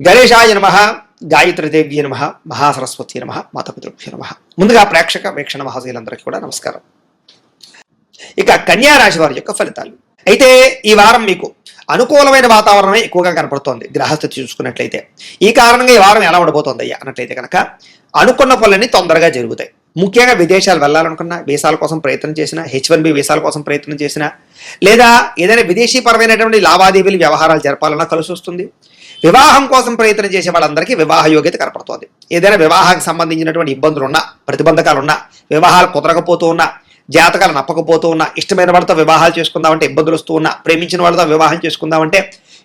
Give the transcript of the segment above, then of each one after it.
గణేశాయ నమ గాయత్రీదేవ్య నమ మహాసరస్వతి నమ మాతపితృభ్య నమ. ముందుగా ప్రేక్షక వీక్షణ మహాశీలందరికీ కూడా నమస్కారం. ఇక కన్యారాశి వారి యొక్క ఫలితాలు. అయితే ఈ వారం మీకు అనుకూలమైన వాతావరణమే ఎక్కువగా కనపడుతోంది గ్రహస్థితి చూసుకున్నట్లయితే. ఈ కారణంగా ఈ వారం ఎలా ఉండబోతోంది అయ్యా? అన్నట్లయితే కనుక అనుకున్న పనులన్నీ తొందరగా జరుగుతాయి. ముఖ్యంగా విదేశాలు వెళ్ళాలనుకున్నా వీసాల కోసం ప్రయత్నం చేసిన హెచ్ వన్ బి వీసాల కోసం ప్రయత్నం చేసిన లేదా ఏదైనా విదేశీ పరమైనటువంటి లావాదేవీలు వ్యవహారాలు జరపాలన్నా కలిసి వస్తుంది వివాహం కోసం ప్రయత్నం చేసే వాళ్ళందరికీ వివాహ యోగ్యత కనపడుతోంది. ఏదైనా వివాహానికి సంబంధించినటువంటి ఇబ్బందులు ఉన్నా ప్రతిబంధకాలు ఉన్నా వివాహాలు కుదరకపోతూ ఉన్నా జాతకాలు నప్పకపోతూ ఉన్నా ఇష్టమైన వాళ్ళతో వివాహాలు చేసుకుందామంటే ఇబ్బందులు వస్తూ ఉన్నా ప్రేమించిన వాళ్ళతో వివాహం చేసుకుందామంటే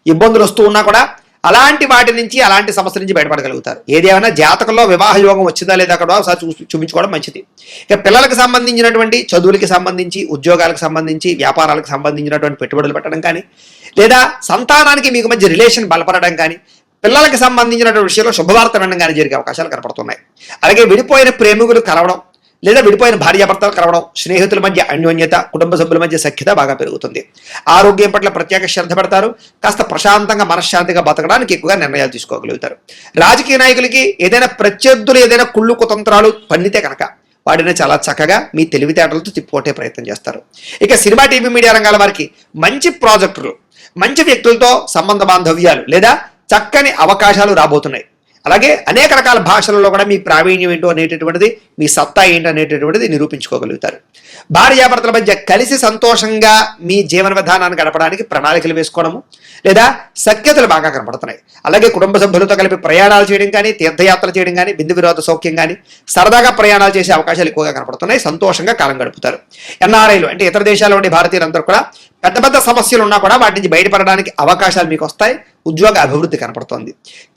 ఇబ్బందులు వస్తూ ఉన్నా కూడా అలాంటి వాటి నుంచి అలాంటి సమస్య నుంచి బయటపడగలుగుతారు. ఏదేమైనా జాతకంలో వివాహ యోగం వచ్చిందా లేదా అక్కడ ఒకసారి చూ చూపించుకోవడం మంచిది. ఇక పిల్లలకు సంబంధించినటువంటి చదువులకి సంబంధించి ఉద్యోగాలకు సంబంధించి వ్యాపారాలకు సంబంధించినటువంటి పెట్టుబడులు పెట్టడం కానీ లేదా సంతానానికి మీకు మధ్య రిలేషన్ బలపడడం కానీ పిల్లలకు సంబంధించినటువంటి విషయంలో శుభవార్త వినడం కానీ జరిగే అవకాశాలు కనపడుతున్నాయి. అలాగే విడిపోయిన ప్రేమికులు కలవడం లేదా విడిపోయిన భార్యాభర్తలు కలవడం స్నేహితుల మధ్య అన్యోన్యత కుటుంబ సభ్యుల మధ్య సఖ్యత బాగా పెరుగుతుంది. ఆరోగ్యం పట్ల ప్రత్యేక శ్రద్ధ పెడతారు. కాస్త ప్రశాంతంగా మనశ్శాంతిగా బతకడానికి ఎక్కువగా నిర్ణయాలు తీసుకోగలుగుతారు. రాజకీయ నాయకులకి ఏదైనా ప్రత్యర్థులు ఏదైనా కుళ్ళు కుతంత్రాలు పండితే కనుక వాటిని చాలా చక్కగా మీ తెలివితేటలతో తిప్పుకొట్టే ప్రయత్నం చేస్తారు. ఇక సినిమా టీవీ మీడియా రంగాల వారికి మంచి ప్రాజెక్టులు మంచి వ్యక్తులతో సంబంధ బాంధవ్యాలు లేదా చక్కని అవకాశాలు రాబోతున్నాయి. అలాగే అనేక రకాల భాషలలో కూడా మీ ప్రావీణ్యం ఏంటో అనేటటువంటిది మీ సత్తా ఏంటో అనేటటువంటిది నిరూపించుకోగలుగుతారు. భార్యాభర్తల మధ్య కలిసి సంతోషంగా మీ జీవన విధానాన్ని గడపడానికి ప్రణాళికలు వేసుకోవడము లేదా సఖ్యతలు బాగా కనపడుతున్నాయి. అలాగే కుటుంబ సభ్యులతో కలిపి ప్రయాణాలు చేయడం కానీ తీర్థయాత్ర చేయడం కానీ బిందు విరోధ సౌఖ్యం కానీ సరదాగా ప్రయాణాలు చేసే అవకాశాలు ఎక్కువగా కనపడుతున్నాయి సంతోషంగా కాలం గడుపుతారు. ఎన్ఆర్ఐలు అంటే ఇతర దేశాల్లో ఉండే భారతీయులందరూ కూడా పెద్ద పెద్ద సమస్యలు ఉన్నా కూడా వాటి నుంచి బయటపడడానికి అవకాశాలు మీకు వస్తాయి. ఉద్యోగ అభివృద్ధి కనపడుతోంది.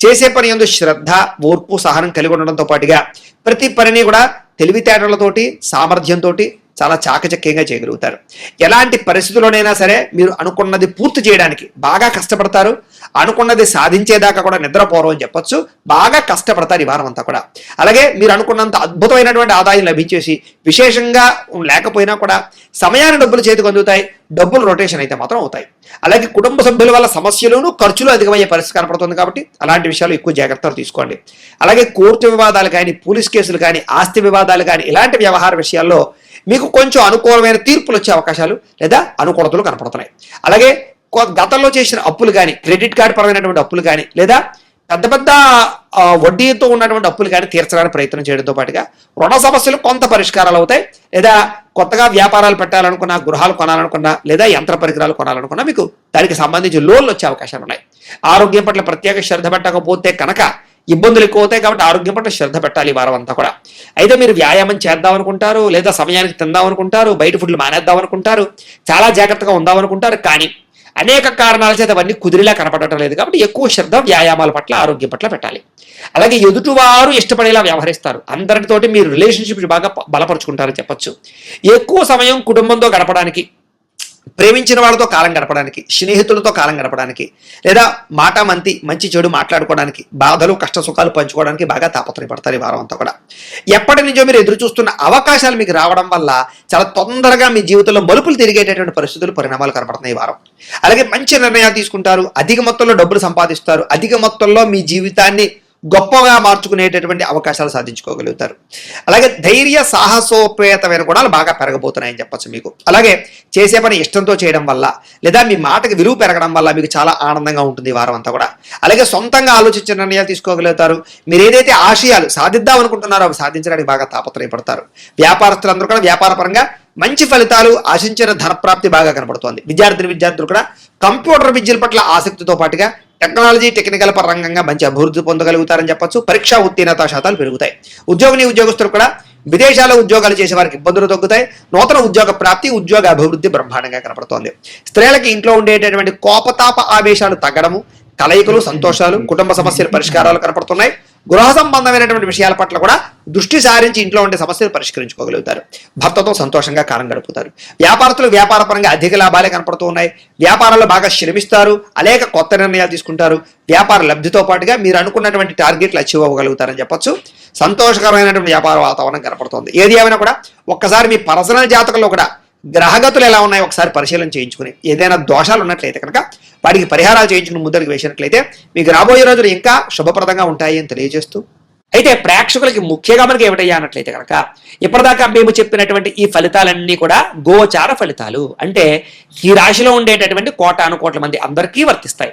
చేసే పని ఎందు శ్రద్ధ ఓర్పు సహనం కలిగి ఉండడంతో పాటుగా ప్రతి పనిని కూడా తెలివితేటలతోటి సామర్థ్యంతో చాలా చాకచక్యంగా చేయగలుగుతారు. ఎలాంటి పరిస్థితుల్లోనైనా సరే మీరు అనుకున్నది పూర్తి చేయడానికి బాగా కష్టపడతారు. అనుకున్నది సాధించేదాకా కూడా నిద్రపోరు అని చెప్పొచ్చు. బాగా కష్టపడతారు ఈ వారం అంతా కూడా. అలాగే మీరు అనుకున్నంత అద్భుతమైనటువంటి ఆదాయం లభించేసి విశేషంగా లేకపోయినా కూడా సమయాన్ని డబ్బులు చేతికి అందుతాయి. డబ్బులు రొటేషన్ అయితే మాత్రం అవుతాయి. అలాగే కుటుంబ సభ్యుల వల్ల సమస్యలను ఖర్చులు అధికమయ్యే పరిస్థితి కనపడుతుంది కాబట్టి అలాంటి విషయాలు ఎక్కువ జాగ్రత్తలు తీసుకోండి. అలాగే కోర్టు వివాదాలు కానీ పోలీస్ కేసులు కానీ ఆస్తి వివాదాలు కానీ ఇలాంటి వ్యవహార విషయాల్లో మీకు కొంచెం అనుకూలమైన తీర్పులు వచ్చే అవకాశాలు లేదా అనుకూలతలు కనపడుతున్నాయి. అలాగే కొ- గతంలో చేసిన అప్పులు కానీ క్రెడిట్ కార్డు పరమైనటువంటి అప్పులు కానీ లేదా పెద్ద పెద్ద వడ్డీతో ఉన్నటువంటి అప్పులు కానీ తీర్చడానికి ప్రయత్నం చేయడంతో పాటుగా రుణ సమస్యలు కొంత పరిష్కారాలు అవుతాయి. లేదా కొత్తగా వ్యాపారాలు పెట్టాలనుకున్నా గృహాలు కొనాలనుకున్నా లేదా యంత్ర పరికరాలు కొనాలనుకున్నా మీకు దానికి సంబంధించి లోన్లు వచ్చే అవకాశాలు ఉన్నాయి. ఆరోగ్యం పట్ల ప్రత్యేక శ్రద్ధ పెట్టకపోతే కనుక ఇబ్బందులు ఎక్కువ అవుతాయి కాబట్టి ఆరోగ్యం పట్ల శ్రద్ధ పెట్టాలి ఈ వారం అంతా కూడా. అయితే మీరు వ్యాయామం చేద్దాం అనుకుంటారు లేదా సమయానికి తిందాం అనుకుంటారు బయట ఫుడ్లు మానేద్దాం అనుకుంటారు చాలా జాగ్రత్తగా ఉందాం అనుకుంటారు కానీ అనేక కారణాల చేత అవన్నీ కుదిరిలా కనపడటం లేదు కాబట్టి ఎక్కువ శ్రద్ధ వ్యాయామాల పట్ల ఆరోగ్యం పట్ల పెట్టాలి. అలాగే ఎదుటివారు ఇష్టపడేలా వ్యవహరిస్తారు. అందరితోటి మీరు రిలేషన్షిప్ బాగా బలపరుచుకుంటారని చెప్పొచ్చు. ఎక్కువ సమయం కుటుంబంతో గడపడానికి ప్రేమించిన వాళ్ళతో కాలం గడపడానికి స్నేహితులతో కాలం గడపడానికి లేదా మాట మంతి మంచి చెడు మాట్లాడుకోవడానికి బాధలు కష్ట సుఖాలు పంచుకోవడానికి బాగా తాపత్రయపడతారు ఈ వారం అంతా కూడా. ఎప్పటి నుంచో మీరు ఎదురు చూస్తున్న అవకాశాలు మీకు రావడం వల్ల చాలా తొందరగా మీ జీవితంలో మలుపులు తిరిగేటటువంటి పరిస్థితులు పరిణామాలు కనపడుతున్నాయి ఈ వారం. అలాగే మంచి నిర్ణయాలు తీసుకుంటారు అధిక మొత్తంలో డబ్బులు సంపాదిస్తారు అధిక మొత్తంలో మీ జీవితాన్ని గొప్పగా మార్చుకునేటటువంటి అవకాశాలు సాధించుకోగలుగుతారు. అలాగే ధైర్య సాహసోపేతమైన గుణాలు బాగా పెరగబోతున్నాయని చెప్పచ్చు మీకు. అలాగే చేసే పని ఇష్టంతో చేయడం వల్ల లేదా మీ మాటకి విలువ పెరగడం వల్ల మీకు చాలా ఆనందంగా ఉంటుంది వారం అంతా కూడా. అలాగే సొంతంగా ఆలోచించిన నిర్ణయాలు తీసుకోగలుగుతారు. మీరు ఏదైతే ఆశయాలు సాధిద్దాం అనుకుంటున్నారో అవి సాధించడానికి బాగా తాపత్రయపడతారు. వ్యాపారస్తులందరూ కూడా వ్యాపారపరంగా మంచి ఫలితాలు ఆశించిన ధనప్రాప్తి బాగా కనబడుతోంది. విద్యార్థిని విద్యార్థులు కూడా కంప్యూటర్ విద్యల పట్ల ఆసక్తితో పాటుగా టెక్నాలజీ టెక్నికల్ పరంగా మంచి అభివృద్ధి పొందగలుగుతారని చెప్పొచ్చు. పరీక్షా ఉత్తీర్ణత శాతాలు పెరుగుతాయి. ఉద్యోగిని ఉద్యోగస్తులు కూడా విదేశాల్లో ఉద్యోగాలు చేసే వారికి ఇబ్బందులు తగ్గుతాయి. నూతన ఉద్యోగ ప్రాప్తి ఉద్యోగ అభివృద్ధి బ్రహ్మాండంగా కనపడుతోంది స్త్రీలకి ఇంట్లో ఉండేటటువంటి కోపతాప ఆవేశాలు తగ్గడము కలయికలు సంతోషాలు కుటుంబ సమస్యల పరిష్కారాలు కనపడుతున్నాయి. గృహ సంబంధమైనటువంటి విషయాల పట్ల కూడా దృష్టి సారించి ఇంట్లో ఉండే సమస్యలు పరిష్కరించుకోగలుగుతారు. భర్తతో సంతోషంగా కాలం గడుపుతారు. వ్యాపారస్తులు వ్యాపార పరంగా అధిక లాభాలే కనపడుతూ ఉన్నాయి. వ్యాపారాలు బాగా శ్రమిస్తారు. అనేక కొత్త నిర్ణయాలు తీసుకుంటారు. వ్యాపార లబ్ధితో పాటుగా మీరు అనుకున్నటువంటి టార్గెట్లు అచీవ్ అవ్వగలుగుతారని చెప్పొచ్చు. సంతోషకరమైనటువంటి వ్యాపార వాతావరణం కనపడుతుంది. ఏది ఏమైనా కూడా ఒక్కసారి మీ పర్సనల్ జాతకంలో కూడా గ్రహగతులు ఎలా ఉన్నాయో ఒకసారి పరిశీలన చేయించుకుని ఏదైనా దోషాలు ఉన్నట్లయితే కనుక వాటికి పరిహారాలు చేయించుకుని ముద్దరికి వేసినట్లయితే మీకు రాబోయే రోజులు ఇంకా శుభప్రదంగా ఉంటాయి అని తెలియజేస్తూ అయితే ప్రేక్షకులకి ముఖ్యంగా మనకి ఏమిటయ్యా అన్నట్లయితే కనుక ఇప్పటిదాకా మేము చెప్పినటువంటి ఈ ఫలితాలన్నీ కూడా గోచార ఫలితాలు. అంటే ఈ రాశిలో ఉండేటటువంటి కోటాను కోట్ల మంది అందరికీ వర్తిస్తాయి.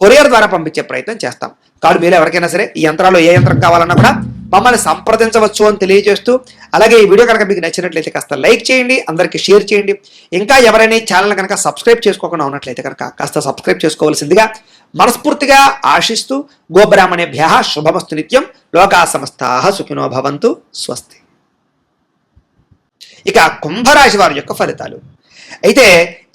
కొరియర్ ద్వారా పంపించే ప్రయత్నం చేస్తాం. కాదు మీరు ఎవరికైనా సరే ఈ యంత్రాలు ఏ యంత్రం కావాలన్నా కూడా మమ్మల్ని సంప్రదించవచ్చు అని తెలియజేస్తూ అలాగే ఈ వీడియో కనుక మీకు నచ్చినట్లయితే కాస్త లైక్ చేయండి అందరికీ షేర్ చేయండి. ఇంకా ఎవరైనా ఛానల్ కనుక సబ్స్క్రైబ్ చేసుకోకుండా ఉన్నట్లయితే కనుక కాస్త సబ్స్క్రైబ్ చేసుకోవాల్సిందిగా మనస్ఫూర్తిగా ఆశిస్తూ గోబ్రాహ్మణేభ్య శుభమస్తు నిత్యం లోకా సమస్తా సుఖినో భవంతు స్వస్తి. ఇక కుంభరాశి వారి యొక్క ఫలితాలు. అయితే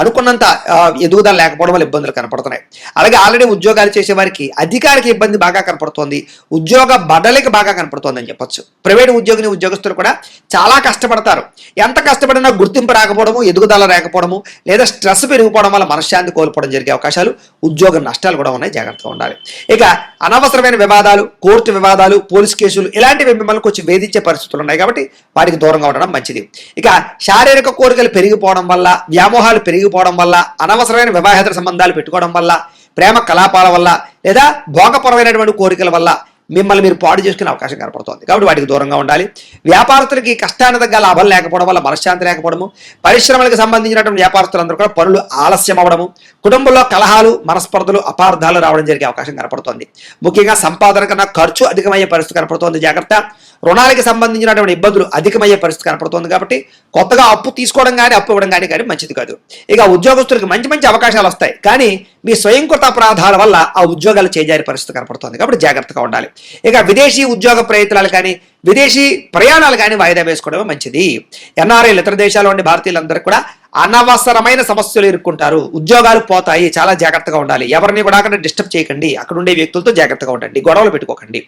అనుకున్నంత ఎదుగుదల లేకపోవడం వల్ల ఇబ్బందులు కనపడుతున్నాయి. అలాగే ఆల్రెడీ ఉద్యోగాలు చేసే వారికి అధికారికి ఇబ్బంది బాగా కనపడుతోంది. ఉద్యోగ బడలికి బాగా కనపడుతోంది అని చెప్పొచ్చు. ప్రైవేట్ ఉద్యోగిని ఉద్యోగస్తులు కూడా చాలా కష్టపడతారు. ఎంత కష్టపడినా గుర్తింపు రాకపోవడము ఎదుగుదల రాకపోవడము లేదా స్ట్రెస్ పెరిగిపోవడం వల్ల మనశ్శాంతి కోల్పోవడం జరిగే అవకాశాలు ఉద్యోగ నష్టాలు కూడా ఉన్నాయి. జాగ్రత్తగా ఉండాలి. ఇక అనవసరమైన వివాదాలు కోర్టు వివాదాలు పోలీస్ కేసులు ఇలాంటివి మిమ్మల్ని కొంచెం వేధించే పరిస్థితులు ఉన్నాయి కాబట్టి వాటికి దూరంగా ఉండడం మంచిది. ఇక శారీరక కోరికలు పెరిగిపోవడం వల్ల వ్యామోహాలు పెరిగి పెరిగిపోవడం వల్ల అనవసరమైన వివాహేతర సంబంధాలు పెట్టుకోవడం వల్ల ప్రేమ కలాపాల వల్ల లేదా భోగపరమైనటువంటి కోరికల వల్ల మిమ్మల్ని మీరు పాడు చేసుకునే అవకాశం కనపడుతోంది. కాబట్టి వాటికి దూరంగా ఉండాలి. వ్యాపారస్తులకి కష్టాన్ని తగ్గ లాభం లేకపోవడం వల్ల మనశ్శాంతి లేకపోవడము పరిశ్రమలకు సంబంధించినటువంటి వ్యాపారస్తులందరూ కూడా పనులు ఆలస్యం అవ్వడము కుటుంబంలో కలహాలు మనస్పర్ధలు అపార్థాలు రావడం జరిగే అవకాశం కనపడుతోంది. ముఖ్యంగా సంపాదన కన్నా ఖర్చు అధికమయ్యే పరిస్థితి కనపడుతోంది. జాగ్రత్త. రుణాలకి సంబంధించినటువంటి ఇబ్బందులు అధికమయ్యే పరిస్థితి కనపడుతోంది కాబట్టి కొత్తగా అప్పు తీసుకోవడం కానీ అప్పు ఇవ్వడం కానీ కానీ మంచిది కాదు. ఇక ఉద్యోగస్తులకు మంచి మంచి అవకాశాలు వస్తాయి. కానీ మీ స్వయంకృత అపరాధాల వల్ల ఆ ఉద్యోగాలు చేజారే పరిస్థితి కనపడుతోంది కాబట్టి జాగ్రత్తగా ఉండాలి. ఇక విదేశీ ఉద్యోగ ప్రయత్నాలు కానీ విదేశీ ప్రయాణాలు కానీ వాయిదా వేసుకోవడమే మంచిది. ఎన్ఆర్ఐలు ఇతర దేశాల్లో నుండి భారతీయులందరూ కూడా అనవసరమైన సమస్యలు ఎదుర్కొంటారు. ఉద్యోగాలు పోతాయి. చాలా జాగ్రత్తగా ఉండాలి. ఎవరిని కూడా అక్కడ డిస్టర్బ్ చేయకండి. అక్కడ ఉండే వ్యక్తులతో జాగ్రత్తగా ఉండండి. గొడవలు పెట్టుకోకండి.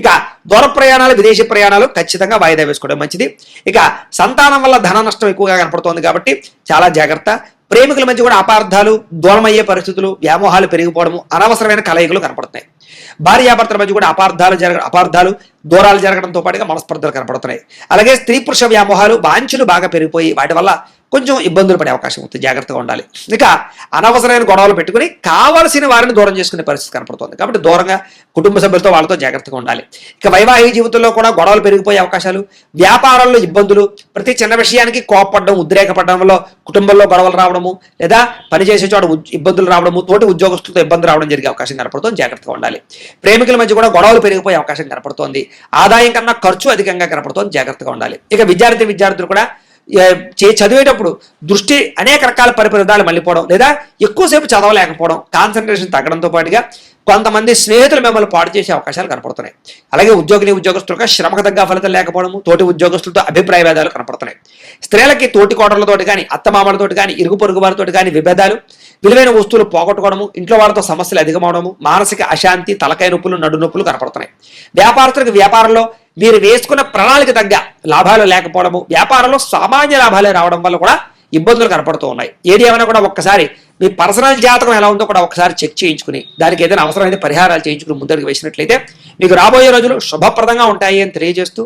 ఇక దూర ప్రయాణాలు విదేశీ ప్రయాణాలు ఖచ్చితంగా వాయిదా వేసుకోవడం మంచిది. ఇక సంతానం వల్ల ధన నష్టం ఎక్కువగా కనపడుతోంది కాబట్టి చాలా జాగ్రత్త. ప్రేమికుల మధ్య కూడా అపార్థాలు దూరమయ్యే పరిస్థితులు వ్యామోహాలు పెరిగిపోవడము అనవసరమైన కలయికలు కనపడుతున్నాయి. భార్యాభర్తల మధ్య కూడా అపార్థాలు జరగ అపార్థాలు దూరాలు జరగడంతో పాటుగా మనస్పర్ధలు కనపడుతున్నాయి. అలాగే స్త్రీ పురుష వ్యామోహాలు వాంఛలు బాగా పెరిగిపోయి వాటి వల్ల కొంచెం ఇబ్బందులు పడే అవకాశం ఉంది జాగ్రత్తగా ఉండాలి. ఇక అనవసరమైన గొడవలు పెట్టుకుని కావాల్సిన వారిని దూరం చేసుకునే పరిస్థితి కనపడుతుంది. కాబట్టి దూరంగా కుటుంబ సభ్యులతో వాళ్ళతో జాగ్రత్తగా ఉండాలి. ఇక వైవాహిక జీవితంలో కూడా గొడవలు పెరిగిపోయే అవకాశాలు వ్యాపారంలో ఇబ్బందులు ప్రతి చిన్న విషయానికి కోపపడడం ఉద్రేకపడడం వల్ల కుటుంబంలో గొడవలు రావడము లేదా పనిచేసే చోట ఇబ్బందులు రావడము తోటి ఉద్యోగస్తులతో ఇబ్బంది రావడం జరిగే అవకాశం కనపడుతుంది. జాగ్రత్తగా ఉండాలి. ప్రేమికుల మధ్య కూడా గొడవలు పెరిగిపోయే అవకాశం కనపడుతోంది. ఆదాయం కన్నా ఖర్చు అధికంగా కనపడుతోంది. జాగ్రత్తగా ఉండాలి. ఇక విద్యార్థి విద్యార్థులు కూడా చదివేటప్పుడు దృష్టి అనేక రకాల పరిపరిధాలు మళ్ళీపోవడం లేదా ఎక్కువసేపు చదవలేకపోవడం. కాన్సన్ట్రేషన్ తగ్గడంతో పాటుగా కొంతమంది స్నేహితులు మిమ్మల్ని పాడు చేసే అవకాశాలు కనపడుతున్నాయి. అలాగే ఉద్యోగిని ఉద్యోగస్తులుగా శ్రమకు తగ్గ ఫలితం లేకపోవడము తోటి ఉద్యోగస్తులతో అభిప్రాయ భేదాలు కనపడుతున్నాయి. స్త్రీలకి తోటి కోటలతోటి కానీ అత్తమామలతోటి కానీ ఇరుగు పొరుగు వారితోటి కానీ విభేదాలు విలువైన వస్తువులు పోగొట్టుకోవడము ఇంట్లో వాళ్ళతో సమస్యలు అధికమవడము మానసిక అశాంతి తలకాయ నొప్పులు నడు నొప్పులు కనపడుతున్నాయి. వ్యాపారస్తులకు వ్యాపారంలో మీరు వేసుకున్న ప్రణాళిక తగ్గ లాభాలు లేకపోవడము వ్యాపారంలో సామాన్య లాభాలే రావడం వల్ల కూడా ఇబ్బందులు కనపడుతూ ఉన్నాయి. ఏది ఏమైనా కూడా ఒక్కసారి మీ పర్సనల్ జాతకం ఎలా ఉందో కూడా ఒకసారి చెక్ చేయించుకుని దానికి ఏదైనా అవసరమైన పరిహారాలు చేయించుకుని ముందరికి వేసినట్లయితే మీకు రాబోయే రోజులు శుభప్రదంగా ఉంటాయి అని తెలియజేస్తూ